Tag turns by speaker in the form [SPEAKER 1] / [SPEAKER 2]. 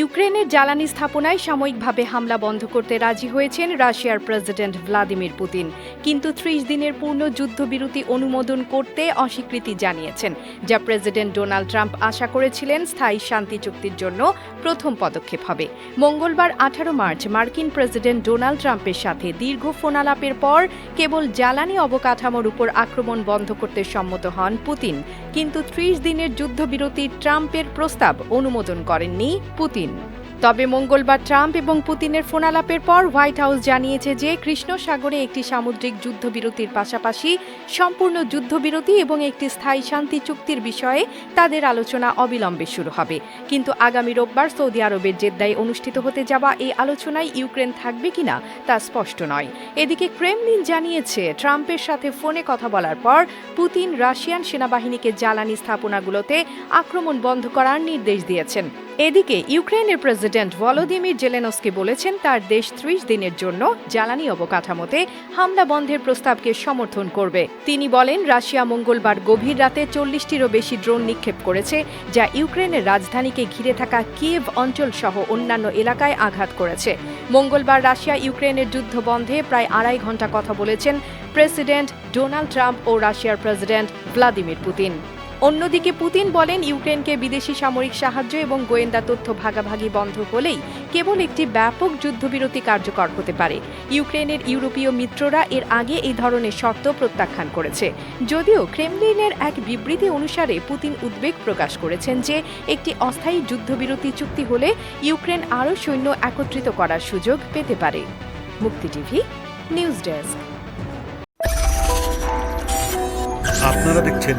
[SPEAKER 1] ইউক্রেনের জ্বালানি স্থাপনায় সাময়িকভাবে হামলা বন্ধ করতে রাজি হয়েছেন রাশিয়ার প্রেসিডেন্ট ভ্লাদিমির পুতিন। কিন্তু ত্রিশ দিনের পূর্ণ যুদ্ধবিরতি অনুমোদন করতে অস্বীকৃতি জানিয়েছেন, যা প্রেসিডেন্ট ডোনাল্ড ট্রাম্প আশা করেছিলেন স্থায়ী শান্তি চুক্তির জন্য প্রথম পদক্ষেপ হবে। মঙ্গলবার আঠারো মার্চ মার্কিন প্রেসিডেন্ট ডোনাল্ড ট্রাম্পের সাথে দীর্ঘ ফোনালাপের পর কেবল জ্বালানি অবকাঠামোর উপর আক্রমণ বন্ধ করতে সম্মত হন পুতিন। কিন্তু ত্রিশ দিনের যুদ্ধবিরতি ট্রাম্পের প্রস্তাব অনুমোদন করেননি পুতিন তবে মঙ্গলবার ট্রাম্প এবং পুতিনের ফোনালাপের পর হোয়াইট হাউস জানিয়েছে যে কৃষ্ণ সাগরে একটি সামুদ্রিক যুদ্ধবিরতির পাশাপাশি সম্পূর্ণ যুদ্ধবিরতি এবং একটি স্থায়ী শান্তি চুক্তির বিষয়ে তাদের আলোচনা অবিলম্বে শুরু হবে। কিন্তু আগামী রোববার সৌদি আরবের জেদ্দায় অনুষ্ঠিত হতে যাওয়া এই আলোচনায় ইউক্রেন থাকবে কিনা তা স্পষ্ট নয়। এদিকে ক্রেমলিন জানিয়েছে, ট্রাম্পের সাথে ফোনে কথা বলার পর পুতিন রাশিয়ান সেনাবাহিনীকে জ্বালানি স্থাপনাগুলোতে আক্রমণ বন্ধ করার নির্দেশ দিয়েছেন। এদিকে ইউক্রেনের প্রেসিডেন্ট ভলোদিমির জেলেনস্কি বলেছেন, তার দেশ ত্রিশ দিনের জন্য জ্বালানি অবকাঠামোতে হামলা বন্ধের প্রস্তাবকে সমর্থন করবে। তিনি বলেন, রাশিয়া মঙ্গলবার গভীর রাতে চল্লিশটিরও বেশি ড্রোন নিক্ষেপ করেছে, যা ইউক্রেনের রাজধানীকে ঘিরে থাকা কিয়েভ অঞ্চল সহ অন্যান্য এলাকায় আঘাত করেছে। মঙ্গলবার রাশিয়া ইউক্রেনের যুদ্ধ বন্ধে প্রায় আড়াই ঘণ্টা কথা বলেছেন প্রেসিডেন্ট ডোনাল্ড ট্রাম্প ও রাশিয়ার প্রেসিডেন্ট ভ্লাদিমির পুতিন। অন্যদিকে পুতিন বলেন, ইউক্রেনকে বিদেশি সামরিক সাহায্য এবং গোয়েন্দা তথ্য ভাগাভাগি বন্ধ হলেই কেবল একটি ব্যাপক যুদ্ধবিরতি কার্যকর হতে পারে। ইউক্রেনের ইউরোপীয় মিত্ররা এর আগে এই ধরনের শর্ত প্রত্যাখ্যান করেছে। যদিও ক্রেমলিনের এক বিবৃতি অনুসারে পুতিন উদ্বেগ প্রকাশ করেছেন যে, একটি অস্থায়ী যুদ্ধবিরতি চুক্তি হলে ইউক্রেন আরও সৈন্য একত্রিত করার সুযোগ পেতে পারে। মুক্তি টিভি, নিউজ ডেস্ক।
[SPEAKER 2] আপনারা দেখছেন